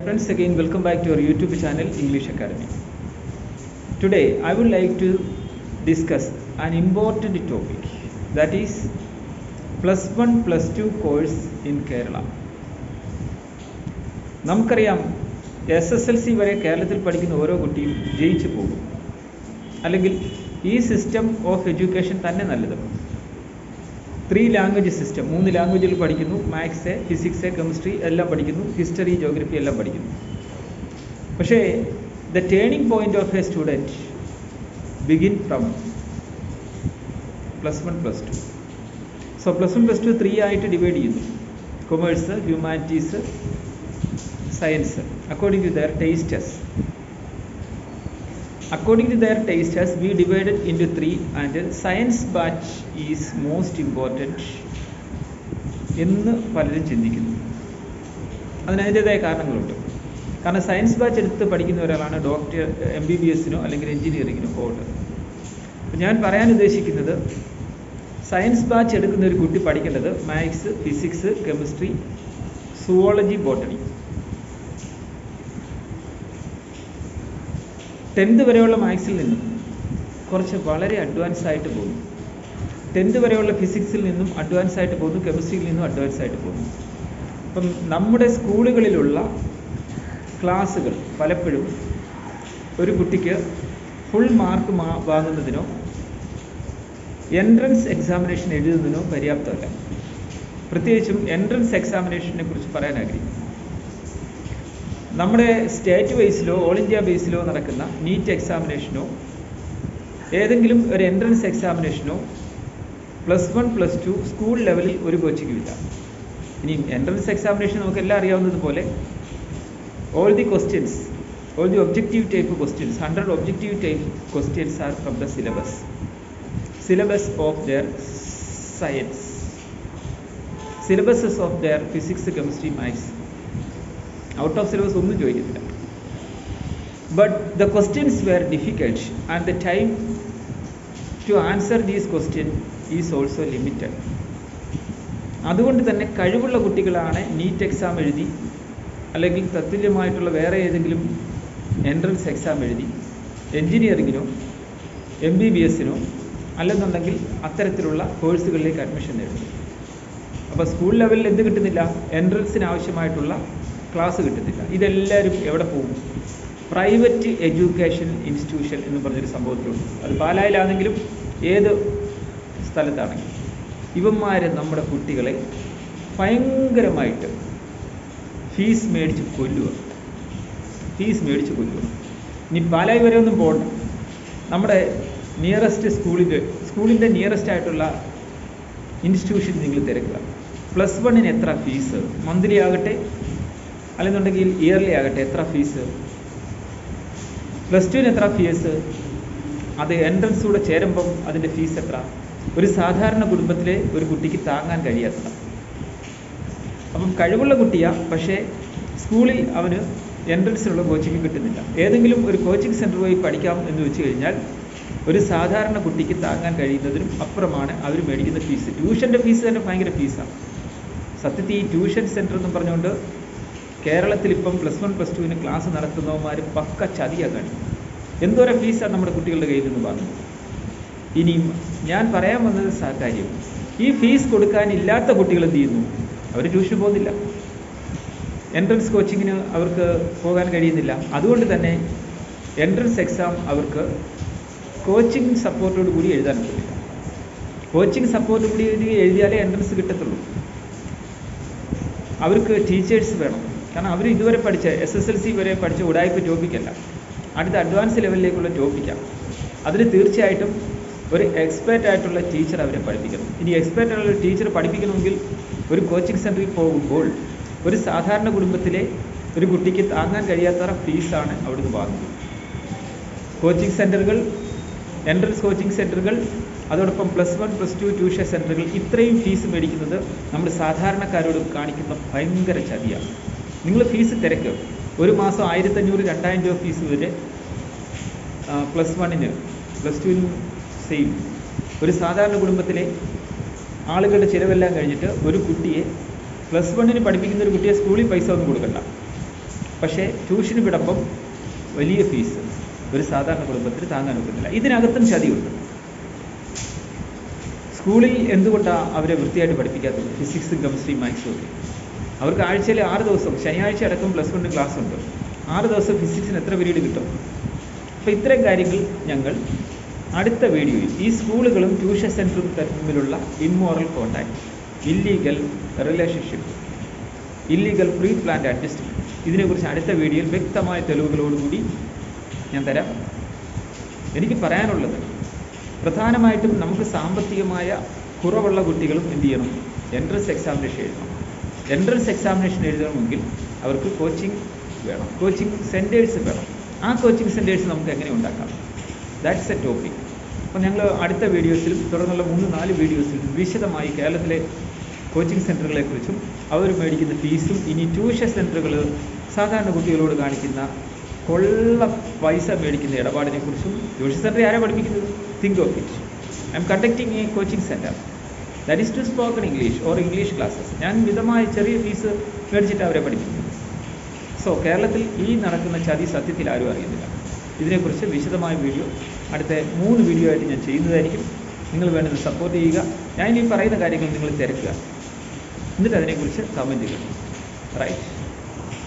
Friends, again, welcome back to our YouTube channel English Academy. Today, I would like to discuss an important topic that is plus one plus two course in Kerala. നമുക്കറിയാം S S L C വരെ കേരളത്തിൽ പഠിക്കുന്ന ഓരോ കുട്ടിയും ജയിച്ചു പോകും അല്ലെങ്കിൽ ഈ സിസ്റ്റം ഓഫ് എഡ്യൂക്കേഷൻ തന്നെ നല്ലത് ത്രീ ലാംഗ്വേജ് സിസ്റ്റം മൂന്ന് ലാംഗ്വേജിൽ പഠിക്കുന്നു. മാത്സ് ഫിസിക്സ് കെമിസ്ട്രി എല്ലാം പഠിക്കുന്നു. ഹിസ്റ്ററി ജോഗ്രഫി എല്ലാം പഠിക്കുന്നു. പക്ഷേ the turning point of a student begin from plus one plus two so plus one plus two three ആയിട്ട് ഡിവൈഡ് ചെയ്യുന്നു. Commerce humanities science according to their tastes according to their taste as we divided into three and science batch is most important എന്ന് പലരും ചിന്തിക്കുന്നു. അതിന് അതിന്റെതായ കാരണങ്ങളുണ്ട്. കാരണം science batch എടുത്ത് പഠിക്കുന്ന ഒരാളാണ് ഡോക്ടർ എം ബി ബി എസിനോ അല്ലെങ്കിൽ എഞ്ചിനീയറിങ്ങിനോ പോകേണ്ടത്. ഞാൻ പറയാൻ ഉദ്ദേശിക്കുന്നത് സയൻസ് ബാച്ച് എടുക്കുന്ന ഒരു കുട്ടി പഠിക്കേണ്ടത് maths physics chemistry zoology botany tenth വരെയുള്ള മാത്സിൽ നിന്നും കുറച്ച് വളരെ അഡ്വാൻസ് ആയിട്ട് പോകുന്നു. ടെൻത്ത് വരെയുള്ള ഫിസിക്സിൽ നിന്നും അഡ്വാൻസ് ആയിട്ട് പോകുന്നു കെമിസ്ട്രിയിൽ നിന്നും അഡ്വാൻസ് ആയിട്ട് പോകുന്നു. അപ്പം നമ്മുടെ സ്കൂളുകളിലുള്ള ക്ലാസ്സുകൾ പലപ്പോഴും ഒരു കുട്ടിക്ക് ഫുൾ മാർക്ക് മാ വാങ്ങുന്നതിനോ എൻട്രൻസ് എക്സാമിനേഷൻ എഴുതുന്നതിനോ പര്യാപ്തമല്ല. പ്രത്യേകിച്ചും എൻട്രൻസ് എക്സാമിനേഷനെ കുറിച്ച് പറയാൻ ആഗ്രഹിക്കുന്നു. നമ്മുടെ സ്റ്റേറ്റ് ബേസിലോ ഓൾ ഇന്ത്യ ബേസിലോ നടക്കുന്ന നീറ്റ് എക്സാമിനേഷനോ ഏതെങ്കിലും ഒരു entrance എക്സാമിനേഷനോ plus one plus two school ലെവലിൽ ഒരു കോച്ചിങ്ങുമില്ല ഇനി എൻട്രൻസ് എക്സാമിനേഷൻ നമുക്ക് എല്ലാം അറിയാവുന്നതുപോലെ all the questions all the objective type questions hundred objective type questions are from the syllabus syllabus of their science syllabuses of their physics chemistry maths out of syllabus ഒന്നും ചോദിക്കത്തില്ല. But the questions were difficult and the time to answer these question is also limited അതുകൊണ്ട് തന്നെ കഴിവുള്ള കുട്ടികളാണ് NEET exam എഴുതി അല്ലെങ്കിൽ തത്തുല്യമായിട്ടുള്ള വേറെ ഏതെങ്കിലും entrance exam എഴുതി എൻജിനീയറിങ്ങിനോ എം ബി ബി എസിനോ അല്ലെന്നുണ്ടെങ്കിൽ അത്തരത്തിലുള്ള കോഴ്സുകളിലേക്ക് അഡ്മിഷൻ നേടുന്നു. അപ്പോൾ സ്കൂൾ ലെവലിൽ എന്ത് കിട്ടുന്നില്ല? എൻട്രൻസിന് ആവശ്യമായിട്ടുള്ള ക്ലാസ് കിട്ടുന്നില്ല ഇതെല്ലാവരും എവിടെ പോകും? പ്രൈവറ്റ് എഡ്യൂക്കേഷൻ ഇൻസ്റ്റിറ്റ്യൂഷൻ എന്ന് പറഞ്ഞൊരു സംഭവത്തിലുണ്ട്. അത് പാലായിലാണെങ്കിലും ഏത് സ്ഥലത്താണെങ്കിലും ഇവന്മാർ നമ്മുടെ കുട്ടികളെ ഭയങ്കരമായിട്ട് ഫീസ് മേടിച്ച് കൊല്ലുക ഫീസ് മേടിച്ച് കൊല്ലുക ഇനി പാലായി വരെ ഒന്നും പോകണ്ട നമ്മുടെ നിയറസ്റ്റ് സ്കൂളിന്റെ സ്കൂളിന്റെ നിയറസ്റ്റ് ആയിട്ടുള്ള ഇൻസ്റ്റിറ്റ്യൂഷൻ നിങ്ങൾ തിരക്കുക. പ്ലസ് വണ്ണിന് എത്ര ഫീസ് മന്ത്ലി ആകട്ടെ അല്ലെന്നുണ്ടെങ്കിൽ ഇയർലി ആകട്ടെ എത്ര ഫീസ് പ്ലസ് ടുവിന് എത്ര ഫീസ് അത് എൻട്രൻസ് കൂടെ ചേരുമ്പം അതിന്റെ ഫീസ് എത്ര? ഒരു സാധാരണ കുടുംബത്തിലെ ഒരു കുട്ടിക്ക് താങ്ങാൻ കഴിയാത്ത അപ്പം കഴിവുള്ള കുട്ടിയാ പക്ഷേ സ്കൂളിൽ അവന് എൻട്രൻസിനുള്ള കോച്ചിങ് കിട്ടുന്നില്ല. ഏതെങ്കിലും ഒരു കോച്ചിങ് സെന്റർ പോയി പഠിക്കാം എന്ന് വെച്ച് കഴിഞ്ഞാൽ ഒരു സാധാരണ കുട്ടിക്ക് താങ്ങാൻ കഴിയുന്നതിനും അപ്പുറമാണ് അവർ മേടിക്കുന്ന ഫീസ് ട്യൂഷന്റെ ഫീസ് തന്നെ ഭയങ്കര ഫീസാണ് സത്യത്തിൽ ഈ ട്യൂഷൻ സെന്റർ എന്ന് പറഞ്ഞുകൊണ്ട് കേരളത്തിൽ ഇപ്പം പ്ലസ് വൺ പ്ലസ് ടുവിന് ക്ലാസ് നടത്തുന്നവന്മാർ പക്ക ചതിയാക്കാണ് എന്തോരം ഫീസാണ് നമ്മുടെ കുട്ടികളുടെ കയ്യിൽ നിന്ന് വാങ്ങുന്നത് ഇനിയും ഞാൻ പറയാൻ വന്നത് കാര്യം. ഈ ഫീസ് കൊടുക്കാനില്ലാത്ത കുട്ടികൾ എന്ത് ചെയ്യുന്നു? അവർ ട്യൂഷൻ പോകുന്നില്ല. എൻട്രൻസ് കോച്ചിങ്ങിന് അവർക്ക് പോകാൻ കഴിയുന്നില്ല. അതുകൊണ്ട് തന്നെ എൻട്രൻസ് എക്സാം അവർക്ക് കോച്ചിങ് സപ്പോർട്ടോട് കൂടി എഴുതാൻ പറ്റില്ല. കോച്ചിങ് സപ്പോർട്ട് കൂടി എഴുതിയാലേ എൻട്രൻസ് കിട്ടത്തുള്ളൂ. അവർക്ക് ടീച്ചേഴ്സ് വേണം. കാരണം അവർ ഇതുവരെ പഠിച്ച എസ് എസ് എൽ സി വരെ പഠിച്ച ഉടായ്പ ടോപ്പിക്കല്ല അടുത്ത അഡ്വാൻസ് ലെവലിലേക്കുള്ള ടോപ്പിക്കാണ് അതിന് തീർച്ചയായിട്ടും ഒരു എക്സ്പേർട്ട് ആയിട്ടുള്ള ടീച്ചർ അവരെ പഠിപ്പിക്കണം. ഇനി എക്സ്പേർട്ട് ആയിട്ടുള്ള ടീച്ചർ പഠിപ്പിക്കണമെങ്കിൽ ഒരു കോച്ചിങ് സെന്ററിൽ പോകുമ്പോൾ ഒരു സാധാരണ കുടുംബത്തിലെ ഒരു കുട്ടിക്ക് താങ്ങാൻ കഴിയാത്ത ഫീസാണ് അവിടുന്ന് വാങ്ങുന്നത്. കോച്ചിങ് സെന്ററുകൾ എൻട്രൻസ് കോച്ചിങ് സെന്ററുകൾ അതോടൊപ്പം plus one plus two tuition സെന്ററുകൾ ഇത്രയും ഫീസ് മേടിക്കുന്നത് നമ്മൾ സാധാരണക്കാരോട് കാണിക്കുന്ന ഭയങ്കര ചതിയാണ്. നിങ്ങൾ ഫീസ് തിരക്കും. ഒരു മാസം ആയിരത്തഞ്ഞൂറ് രണ്ടായിരം രൂപ ഫീസ് വരെ പ്ലസ് വണ്ണിന് പ്ലസ് ടുവിനും സെയിം ഒരു സാധാരണ കുടുംബത്തിലെ ആളുകളുടെ ചിലവെല്ലാം കഴിഞ്ഞിട്ട് ഒരു കുട്ടിയെ പ്ലസ് വണ്ണിന് പഠിപ്പിക്കുന്ന ഒരു കുട്ടിയെ സ്കൂളിൽ പൈസ ഒന്നും കൊടുക്കണ്ട. പക്ഷേ ട്യൂഷന് വിടപ്പം വലിയ ഫീസ് ഒരു സാധാരണ കുടുംബത്തിന് താങ്ങാൻ ഒക്കത്തില്ല. ഇതിനകത്തും ചതിയുണ്ട്. സ്കൂളിൽ എന്തുകൊണ്ടാണ് അവരെ വൃത്തിയായിട്ട് പഠിപ്പിക്കാത്തത്? ഫിസിക്സും കെമിസ്ട്രിയും മാത്സും ഒക്കെ. അവർക്ക് ആഴ്ചയിൽ ആറ് ദിവസം ശനിയാഴ്ച അടക്കം പ്ലസ് വണ്ണിന് ക്ലാസ് ഉണ്ട്. ആറ് ദിവസം ഫിസിക്സിന് എത്ര പീരീഡ് കിട്ടും? അപ്പോൾ ഇത്തരം കാര്യങ്ങൾ ഞങ്ങൾ അടുത്ത വീഡിയോയിൽ ഈ സ്കൂളുകളും ട്യൂഷൻ സെന്ററും തമ്മിലുള്ള immoral contact illegal relationship illegal pre planned adjustment ഇതിനെക്കുറിച്ച് അടുത്ത വീഡിയോയിൽ വ്യക്തമായ തെളിവുകളോടുകൂടി ഞാൻ തരാം. എനിക്ക് പറയാനുള്ളത് പ്രധാനമായിട്ടും നമുക്ക് സാമ്പത്തികമായ കുറവുള്ള കുട്ടികളും എന്ത് ചെയ്യണം? എൻട്രൻസ് എക്സാമിനേഷൻ എഴുതണം. എൻട്രൻസ് എക്സാമിനേഷൻ എഴുതണമെങ്കിൽ അവർക്ക് കോച്ചിങ് വേണം. കോച്ചിങ് സെന്റേഴ്സ് വേണം. ആ കോച്ചിങ് സെന്റേഴ്സ് നമുക്ക് എങ്ങനെ ഉണ്ടാക്കാം? ദാറ്റ്സ് എ ടോപ്പിക് അപ്പോൾ ഞങ്ങൾ അടുത്ത വീഡിയോസിലും തുടർന്നുള്ള മൂന്ന് നാല് വീഡിയോസിലും വിശദമായി കേരളത്തിലെ കോച്ചിങ് സെന്ററുകളെക്കുറിച്ചും അവർ മേടിക്കുന്ന ഫീസും ഇനി ട്യൂഷൻ സെന്ററുകൾ സാധാരണ കുട്ടികളോട് കാണിക്കുന്ന കൊള്ള പൈസ മേടിക്കുന്ന ഇടപാടിനെക്കുറിച്ചും ട്യൂഷൻ സെന്റർ ആരാ പഠിപ്പിക്കുന്നത്? Think of it I am conducting a coaching centre that is to spoken English or English classes ഞാൻ മിതമായ ചെറിയ ഫീസ് മേടിച്ചിട്ട് അവരെ പഠിപ്പിക്കും സോ കേരളത്തിൽ ഈ നടക്കുന്ന ചതി സത്യത്തിൽ ആരും അറിയുന്നില്ല. ഇതിനെക്കുറിച്ച് വിശദമായ വീഡിയോ അടുത്ത മൂന്ന് വീഡിയോ ആയിട്ട് ഞാൻ ചെയ്യുന്നതായിരിക്കും. നിങ്ങൾ വേണ്ടത് സപ്പോർട്ട് ചെയ്യുക. ഞാൻ ഈ പറയുന്ന കാര്യങ്ങൾ നിങ്ങൾ തിരക്കുക. എന്നിട്ട് അതിനെക്കുറിച്ച് കമന്റ് ചെയ്യുക. റൈറ്റ്